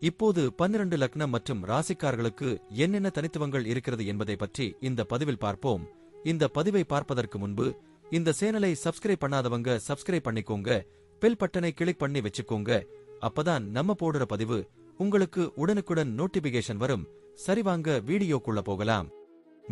இப்போது பன்னிரண்டு லக்னம் மற்றும் ராசிக்காரர்களுக்கு என்னென்ன தனித்துவங்கள் இருக்கிறது என்பதை பற்றி இந்த பதிவில் பார்ப்போம். இந்த பதிவை பார்ப்பதற்கு முன்பு இந்த சேனலை சப்ஸ்கிரைப் பண்ணாதவங்க சப்ஸ்கிரைப் பண்ணிக்கோங்க. பெல் பட்டனை கிளிக் பண்ணி வச்சுக்கோங்க. அப்பதான் நம்ம போடுற பதிவு உங்களுக்கு உடனுக்குடன் நோட்டிபிகேஷன் வரும். சரிவாங்க வீடியோக்குள்ள போகலாம்.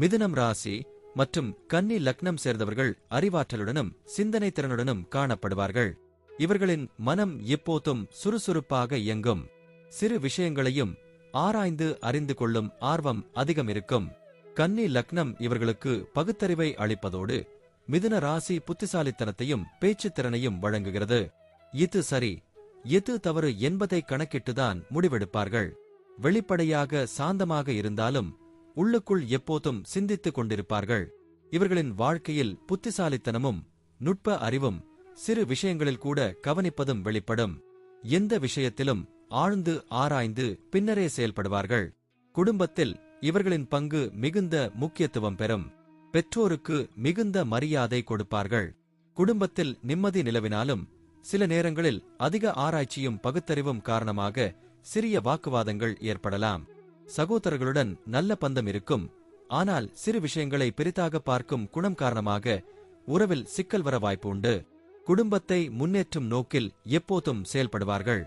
மிதுனம் ராசி மற்றும் கன்னி லக்னம் சேர்ந்தவர்கள் அறிவாற்றலுடனும் சிந்தனை திறனுடனும் காணப்படுவார்கள். இவர்களின் மனம் எப்போதும் சுறுசுறுப்பாக இயங்கும். சிறு விஷயங்களையும் ஆராய்ந்து அறிந்து கொள்ளும் ஆர்வம் அதிகம் இருக்கும் கன்னி லக்னம் இவர்களுக்கு பகுத்தறிவை அளிப்பதோடு மிதுன ராசி புத்திசாலித்தனத்தையும் பேச்சுத் திறனையும் வழங்குகிறது. இது சரி எது தவறு என்பதை கணக்கிட்டுதான் முடிவெடுப்பார்கள். வெளிப்படையாக சாந்தமாக இருந்தாலும் உள்ளுக்குள் எப்போதும் சிந்தித்துக் கொண்டிருப்பார்கள். இவர்களின் வாழ்க்கையில் புத்திசாலித்தனமும் நுட்ப அறிவும் சிறு விஷயங்களில் கூட கவனிப்பதும் வெளிப்படும். எந்த விஷயத்திலும் ஆழ்ந்து ஆராய்ந்து பின்னரே செயல்படுவார்கள். குடும்பத்தில் இவர்களின் பங்கு மிகுந்த முக்கியத்துவம் பெறும். பெற்றோருக்கு மிகுந்த மரியாதை கொடுப்பார்கள். குடும்பத்தில் நிம்மதி நிலவினாலும் சில நேரங்களில் அதிக ஆராய்ச்சியும் பகுத்தறிவும் காரணமாக சிறிய வாக்குவாதங்கள் ஏற்படலாம். சகோதரர்களுடன் நல்ல பந்தம் இருக்கும். ஆனால் சிறு விஷயங்களை பெரிதாக பார்க்கும் குணம் காரணமாக உறவில் சிக்கல் வர வாய்ப்பு உண்டு. குடும்பத்தை முன்னேற்றும் நோக்கில் எப்போதும் செயல்படுவார்கள்.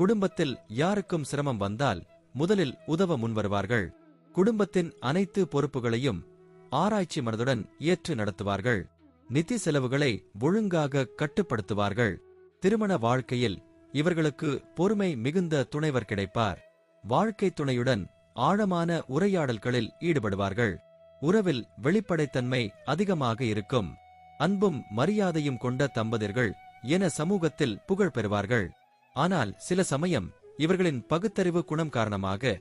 குடும்பத்தில் யாருக்கும் சிரமம் வந்தால் முதலில் உதவ முன்வருவார்கள். குடும்பத்தின் அனைத்து பொறுப்புகளையும் ஆராய்ச்சி மனதுடன் ஏற்று நடத்துவார்கள். நிதி செலவுகளை ஒழுங்காக கட்டுப்படுத்துவார்கள். திருமண வாழ்க்கையில் இவர்களுக்கு பொறுமை மிகுந்த துணைவர் கிடைப்பார். வாழ்க்கை துணையுடன் ஆழமான உரையாடல்களில் ஈடுபடுவார்கள். உறவில் வெளிப்படைத்தன்மை அதிகமாக இருக்கும். அன்பும் மரியாதையும் கொண்ட தம்பதியர்கள் என சமூகத்தில் புகழ் பெறுவார்கள். ஆனால் சில சமயம் இவர்களின் பகுத்தறிவு குணம் காரணமாக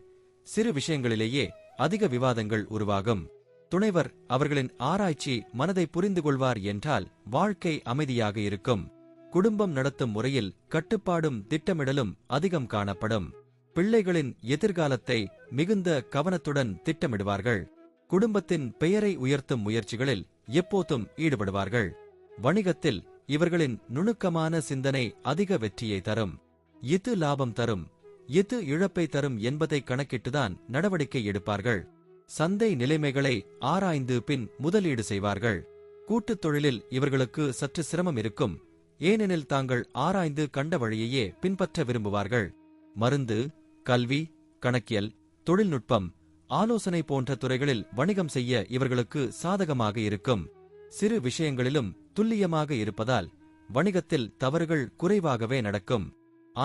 சிறு விஷயங்களிலேயே அதிக விவாதங்கள் உருவாகும். துணைவர் அவர்களின் ஆராய்ச்சி மனதை புரிந்து கொள்வார் என்றால் வாழ்க்கை அமைதியாக இருக்கும். குடும்பம் நடத்தும் முறையில் கட்டுப்பாடும் திட்டமிடலும் அதிகம் காணப்படும். பிள்ளைகளின் எதிர்காலத்தை மிகுந்த கவனத்துடன் திட்டமிடுவார்கள். குடும்பத்தின் பெயரை உயர்த்தும் முயற்சிகளில் எப்போதும் ஈடுபடுவார்கள். வணிகத்தில் இவர்களின் நுணுக்கமான சிந்தனை அதிக வெற்றியை தரும். எது லாபம் தரும் எது இழப்பை தரும் என்பதை கணக்கிட்டுதான் நடவடிக்கை எடுப்பார்கள். சந்தை நிலைமைகளை ஆராய்ந்து பின் முதலீடு செய்வார்கள். கூட்டுத் தொழிலில் இவர்களுக்கு சற்று சிரமம் இருக்கும். ஏனெனில் தாங்கள் ஆராய்ந்து கண்ட வழியையே பின்பற்ற விரும்புவார்கள். மருந்து கல்வி கணக்கியல் தொழில்நுட்பம் ஆலோசனை போன்ற துறைகளில் வணிகம் செய்ய இவர்களுக்கு சாதகமாக இருக்கும். சிறு விஷயங்களிலும் துல்லியமாக இருப்பதால் வணிகத்தில் தவறுகள் குறைவாகவே நடக்கும்.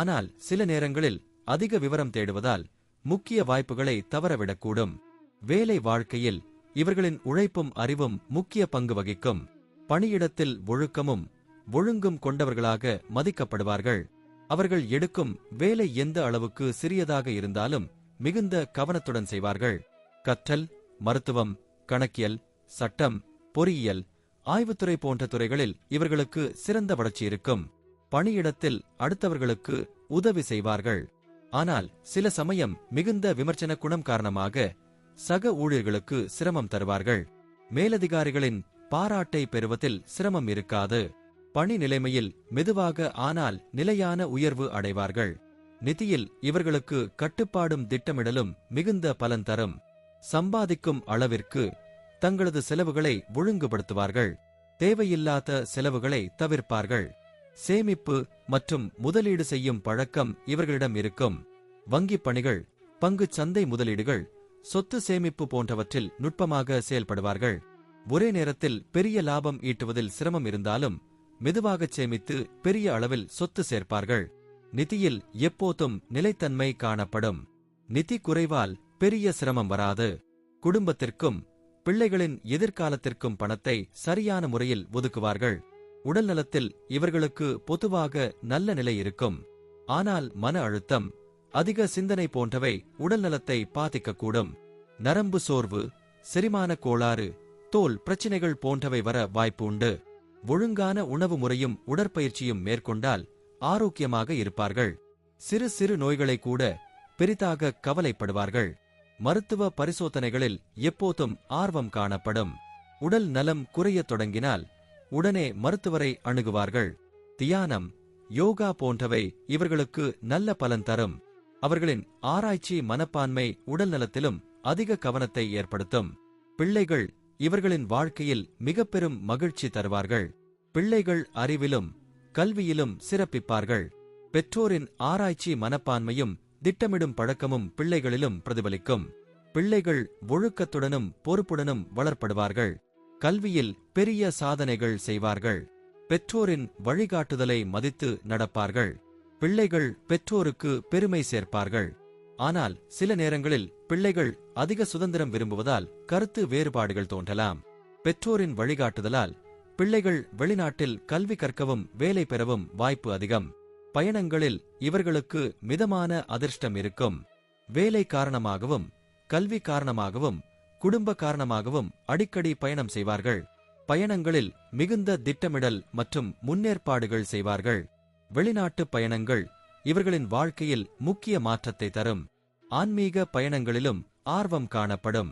ஆனால் சில நேரங்களில் அதிக விவரம் தேடுவதால் முக்கிய வாய்ப்புகளை தவறவிடக்கூடும். வேலை வாழ்க்கையில் இவர்களின் உழைப்பும் அறிவும் முக்கிய பங்கு வகிக்கும். பணியிடத்தில் ஒழுக்கமும் ஒழுங்கும் கொண்டவர்களாக மதிக்கப்படுவார்கள். அவர்கள் எடுக்கும் வேலை எந்த அளவுக்கு சிறியதாக இருந்தாலும் மிகுந்த கவனத்துடன் செய்வார்கள். கற்றல் மருத்துவம் கணக்கியல் சட்டம் பொறியியல் ஆய்வுத்துறை போன்ற துறைகளில் இவர்களுக்கு சிறந்த வளர்ச்சி இருக்கும். பணியிடத்தில் அடுத்தவர்களுக்கு உதவி செய்வார்கள். ஆனால் சில சமயம் மிகுந்த விமர்சன குணம் காரணமாக சக ஊழியர்களுக்கு சிரமம் தருவார்கள். மேலதிகாரிகளின் பாராட்டை பெறுவதில் சிரமம் இருக்காது. பணி நிலைமையில் மெதுவாக ஆனால் நிலையான உயர்வு அடைவார்கள். நிதியில் இவர்களுக்கு கட்டுப்பாடும் திட்டமிடலும் மிகுந்த பலன் தரும். சம்பாதிக்கும் அளவிற்கு தங்களது செலவுகளை ஒழுங்குபடுத்துவார்கள். தேவையில்லாத செலவுகளை தவிர்ப்பார்கள். சேமிப்பு மற்றும் முதலீடு செய்யும் பழக்கம் இவர்களிடம் இருக்கும். வங்கிப் பணிகள் பங்குச் சந்தை முதலீடுகள் சொத்து சேமிப்பு போன்றவற்றில் நுட்பமாக செயல்படுவார்கள். ஒரே நேரத்தில் பெரிய லாபம் ஈட்டுவதில் சிரமம் இருந்தாலும் மெதுவாகச் சேமித்து பெரிய அளவில் சொத்து சேர்ப்பார்கள். நிதியில் எப்போதும் நிலைத்தன்மை காணப்படும். நிதி குறைவால் பெரிய சிரமம் வராது. குடும்பத்திற்கும் பிள்ளைகளின் எதிர்காலத்திற்கும் பணத்தை சரியான முறையில் ஒதுக்குவார்கள். உடல் நலத்தில் இவர்களுக்கு பொதுவாக நல்ல நிலை இருக்கும். ஆனால் மன அழுத்தம் அதிக சிந்தனை போன்றவை உடல் நலத்தை பாதிக்கக்கூடும். நரம்பு சோர்வு செரிமான கோளாறு தோல் பிரச்சினைகள் போன்றவை வர வாய்ப்பு உண்டு. ஒழுங்கான உணவு முறையும் உடற்பயிற்சியும் மேற்கொண்டால் ஆரோக்கியமாக இருப்பார்கள். சிறு சிறு நோய்களை கூட பெரிதாக கவலைப்படுவார்கள். மருத்துவ பரிசோதனைகளில் எப்போதும் ஆர்வம் காணப்படும். உடல் நலம் குறையத் தொடங்கினால் உடனே மருத்துவரை அணுகுவார்கள். தியானம் யோகா போன்றவை இவர்களுக்கு நல்ல பலன் தரும். அவர்களின் ஆராய்ச்சி மனப்பான்மை உடல் நலத்திலும் அதிக கவனத்தை ஏற்படுத்தும். பிள்ளைகள் இவர்களின் வாழ்க்கையில் மிக பெரும் மகிழ்ச்சி தருவார்கள். பிள்ளைகள் அறிவிலும் கல்வியிலும் சிறப்பிப்பார்கள். பெற்றோரின் ஆராய்ச்சி மனப்பான்மையும் திட்டமிடும் பழக்கமும் பிள்ளைகளிலும் பிரதிபலிக்கும். பிள்ளைகள் ஒழுக்கத்துடனும் பொறுப்புடனும் வளர்ப்படுவார்கள். கல்வியில் பெரிய சாதனைகள் செய்வார்கள். பெற்றோரின் வழிகாட்டுதலை மதித்து நடப்பார்கள். பிள்ளைகள் பெற்றோருக்கு பெருமை சேர்ப்பார்கள். ஆனால் சில நேரங்களில் பிள்ளைகள் அதிக சுதந்திரம் விரும்புவதால் கருத்து வேறுபாடுகள் தோன்றலாம். பெற்றோரின் வழிகாட்டுதலால் பிள்ளைகள் வெளிநாட்டில் கல்வி கற்கவும் வேலை பெறவும் வாய்ப்பு அதிகம். பயணங்களில் இவர்களுக்கு மிதமான அதிர்ஷ்டம் இருக்கும். வேலை காரணமாகவும் கல்வி காரணமாகவும் குடும்ப காரணமாகவும் அடிக்கடி பயணம் செய்வார்கள். பயணங்களில் மிகுந்த திட்டமிடல் மற்றும் முன்னேற்பாடுகள் செய்வார்கள். வெளிநாட்டு பயணங்கள் இவர்களின் வாழ்க்கையில் முக்கிய மாற்றத்தை தரும். ஆன்மீக பயணங்களிலும் ஆர்வம் காணப்படும்.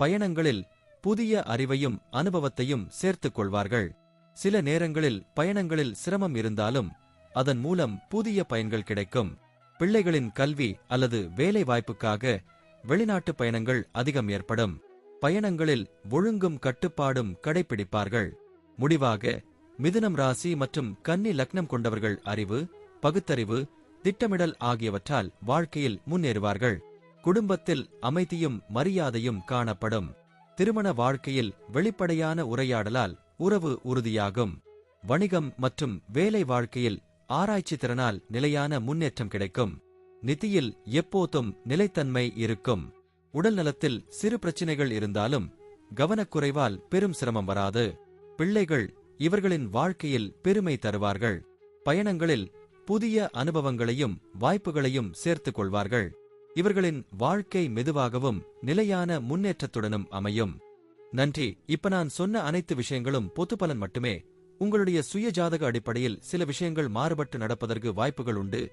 பயணங்களில் புதிய அறிவையும் அனுபவத்தையும் சேர்த்துக் கொள்வார்கள். சில நேரங்களில் பயணங்களில் சிரமம் இருந்தாலும் அதன் மூலம் புதிய பயன்கள் கிடைக்கும். பிள்ளைகளின் கல்வி அல்லது வேலை வாய்ப்புக்காக வெளிநாட்டு பயணங்கள் அதிகம் ஏற்படும். பயணங்களில் ஒழுங்கும் கட்டுப்பாடும் கடைபிடிப்பார்கள் முடிவாக மிதுனம் ராசி மற்றும் கன்னி லக்னம் கொண்டவர்கள் அறிவு பகுத்தறிவு திட்டமிடல் ஆகியவற்றால் வாழ்க்கையில் முன்னேறுவார்கள். குடும்பத்தில் அமைதியும் மரியாதையும் காணப்படும். திருமண வாழ்க்கையில் வெளிப்படையான உரையாடலால் உறவு உறுதியாகும். வணிகம் மற்றும் வேலை வாழ்க்கையில் ஆராய்ச்சி திறனால் நிலையான முன்னேற்றம் கிடைக்கும். நிதியில் எப்போதும் நிலைத்தன்மை இருக்கும். உடல் நலத்தில் சிறு பிரச்சினைகள் இருந்தாலும் கவனக்குறைவால் பெரும் சிரமம் வராது. பிள்ளைகள் இவர்களின் வாழ்க்கையில் பெருமை தருவார்கள். பயணங்களில் புதிய அனுபவங்களையும் வாய்ப்புகளையும் சேர்த்துக் கொள்வார்கள். இவர்களின் வாழ்க்கை மெதுவாகவும் நிலையான முன்னேற்றத்துடனும் அமையும். நன்றி. இப்ப நான் சொன்ன அனைத்து விஷயங்களும் பொத்து பலன் மட்டுமே. உங்களுடைய சுய ஜாதக அடிப்படையில் சில விஷயங்கள் மாறுபட்டு நடப்பதற்கு வாய்ப்புகள் உண்டு.